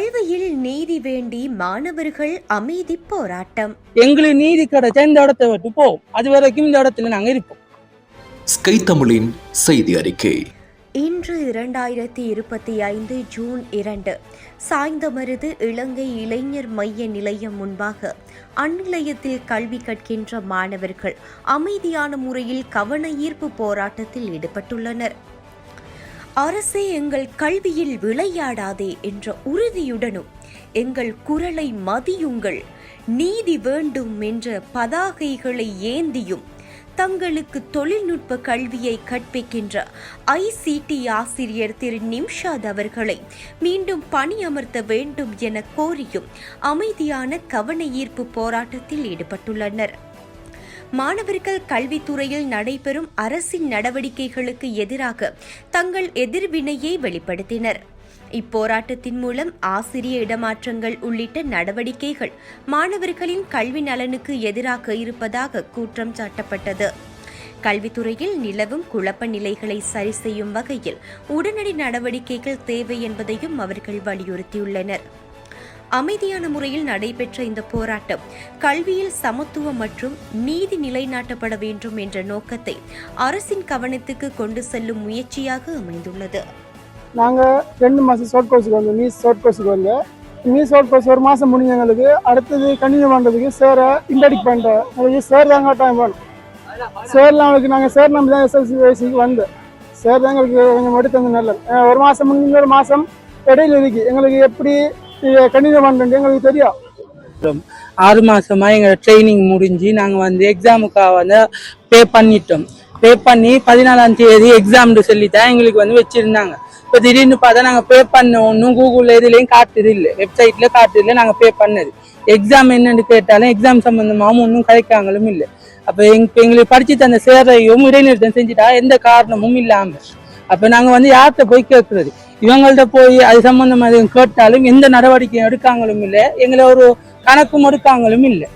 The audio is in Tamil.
கல்வியில் நீதி வேண்டி மாணவர்கள் அமைதி போராட்டம். எங்களுக்கு நீதி கிடைச்சா இந்த இடத்த விட்டு போவோம் அது வரைக்கும் இந்த இடத்துல நாங்க இருப்போம். ஸ்கை தமிழின் செய்தி அறிக்கை. இன்று இரண்டாயிரத்தி இருபத்தி ஐந்து ஜூன் இரண்டு. சாய்ந்தமருது இலங்கை இளைஞர் மைய நிலையம் முன்பாக அந்நிலையத்தில் கல்வி கற்கின்ற மாணவர்கள் அமைதியான முறையில் கவன ஈர்ப்பு போராட்டத்தில் ஈடுபட்டுள்ளனர். அரசே எங்கள் கல்வியில் விளையாடாதே என்ற உறுதியுடனும் எங்கள் குரலை மதியுங்கள் நீதி வேண்டும் என்ற பதாகைகளை ஏந்தியும் தங்களுக்கு தொழில்நுட்ப கல்வியை கற்பிக்கின்ற ஐசிடி ஆசிரியர் திரு நிம்ஷாத் அவர்களை மீண்டும் பணியமர்த்த வேண்டும் என கோரியும் அமைதியான கவன ஈர்ப்பு போராட்டத்தில் ஈடுபட்டுள்ளனர். மாணவர்கள் கல்வித்துறையில் நடைபெறும் அரசின் நடவடிக்கைகளுக்கு எதிராக தங்கள் எதிர்வினையை வெளிப்படுத்தினர். இப்போராட்டத்தின் மூலம் ஆசிரிய இடமாற்றங்கள் உள்ளிட்ட நடவடிக்கைகள் மாணவர்களின் கல்வி நலனுக்கு எதிராக இருப்பதாக குற்றம் சாட்டப்பட்டது. கல்வித்துறையில் நிலவும் குழப்ப நிலைகளை சரி செய்யும் வகையில் உடனடி நடவடிக்கைகள் தேவை என்பதையும் அவர்கள் வலியுறுத்தியுள்ளனர். அமைதியான முறையில் நடைபெற்ற இந்த போராட்டம் கல்வியில் சமத்துவம் மற்றும் நீதி நிலைநாட்டப்பட வேண்டும் என்ற நோக்கத்தை அரசின் கவனத்துக்கு கொண்டு செல்லும் முயற்சியாக அமைந்துள்ளது. நாங்கள் ரெண்டு மாதம் ஷார்ட் கோர்ஸுக்கு வந்தோம். மீஸ் ஷார்ட் கோர்ஸுக்கு வந்தோம் மீஸ் ஷார்ட் கோர்ஸ் ஒரு மாதம் முடிஞ்ச எங்களுக்கு அடுத்தது கண்டினியூ பண்ணுறதுக்கு சாரை இன்டடிக் பண்ணிட்டோம். எங்களுக்கு சார் தாங்க டைம் வேணும். சார்லாம் அவங்களுக்கு நாங்கள் சேர் நம்பி தான் எஸ்எல்சி வயசுக்கு வந்தோம். சேர் தான் எங்களுக்கு கொஞ்சம் மட்டும் தந்து நல்லது ஒரு மாதம் முடிஞ்ச ஒரு மாதம் இடையில இருக்கு. எங்களுக்கு எப்படி கண்டினியூ பண்ணுறது எங்களுக்கு தெரியும் ஆறு மாசமா எங்க ட்ரைனிங் முடிஞ்சு நாங்க வந்து எக்ஸாமுக்காக வந்து பே பண்ணிட்டோம். பே பண்ணி பதினாலாம் தேதி எக்ஸாம்னு சொல்லி தான் எங்களுக்கு வந்து வச்சிருந்தாங்க. இப்போ திடீர்னு பார்த்தா நாங்கள் பே பண்ண ஒன்றும் கூகுளில் இதுலேயும் காட்டுது இல்லை. வெப்சைட்ல காட்டுது இல்லை நாங்கள் பே பண்ணது. எக்ஸாம் என்னன்னு கேட்டாலும் எக்ஸாம் சம்பந்தமாகவும் ஒன்றும் கிடைக்காங்களும் இல்லை. அப்போ எங் எங்களுக்கு படிச்சு தந்த சேரையும் இடைநிறுத்தம் செஞ்சுட்டா எந்த காரணமும் இல்லாமல் அப்போ நாங்கள் வந்து யார்கிட்ட போய் கேட்கறது இவங்கள்ட்ட போய் அது சம்மந்தமாக எதுவும் கேட்டாலும் எந்த நடவடிக்கையும் எடுக்காங்களும் இல்லை. எங்களை ஒரு கணக்கும் எடுக்காங்களும் இல்லை.